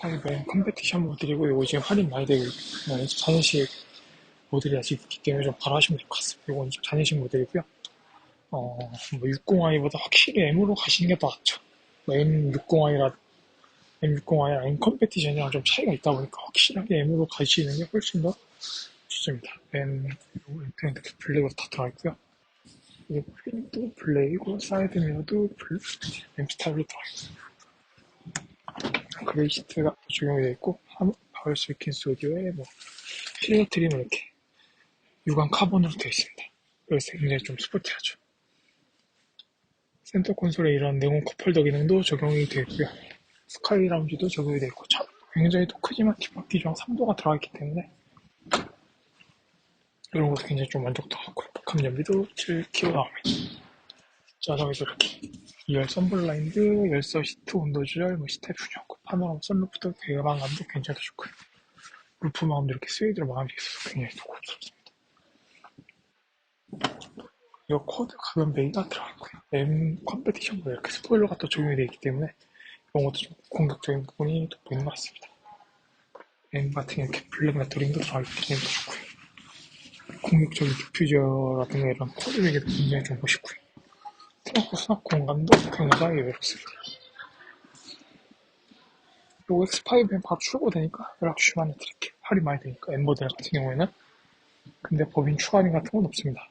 X5는 컴페티션 모델이고 이거 지금 할인 많이 되고 있고 24년식 모델이 아직 있기 때문에 좀 바라시면 될 것 같습니다. 이건 24년식 모델이고요. 어, 뭐 60i보다 확실히 M으로 가시는 게더 낫죠. 뭐 M60i라 M60i랑 M 컴페티션이랑 좀 차이가 있다 보니까 확실하게 M으로 가시는 게 훨씬 더 좋습니다. M 이렇게 블랙으로 다 들어가 있고요. 그리고 휠도 블랙이고 사이드 미러도 블랙 M 스타일로 들어가. 그 레이 시트가 적용이 되어 있고 파월 스위킹 오디오에 뭐 실버 트림은 이렇게 유광 카본으로 되어 있습니다. 그래서 굉장히 좀 스포티하죠. 센터 콘솔에 이런 네온 컵홀더 기능도 적용이 되어 있고요. 스카이 라운지도 적용이 되어 있고 참 굉장히 또 크지만 뒷바퀴 중 3도가 들어가 있기 때문에 이런 것도 굉장히 좀 만족도가 고 복합 연비도 7kg 나옵니다. 자석에서 이렇게 2열 썬블라인드, 열선 시트 온도 조절, 뭐 시트 분열, 파노라마 선루프도 대마감도 괜찮아 좋고요. 루프 마감도 이렇게 스웨이드로 마감되어 있어서 굉장히 좋고 좋습니다. 이 코드 가변 베이가 들어갔고요. M 컴페티션보다 이렇게 스포일러가 또 적용이 되어 있기 때문에 이런 것도 좀 공격적인 부분이 돋보이는 것 같습니다. M 같은 이렇게 블랙 레터링도 들어가기 때문에 더 좋고요. 공격적인 디퓨저라든가 이런 코드 베개도 굉장히 좀 멋있고요. 수납 공간도 굉장히 외롭습니다. 요 X5에 바로 출고되니까 연락 주시면 드릴게요. 할인 많이 되니까 M 모델 같은 경우에는 근데 법인 추가 할인 같은 건 없습니다.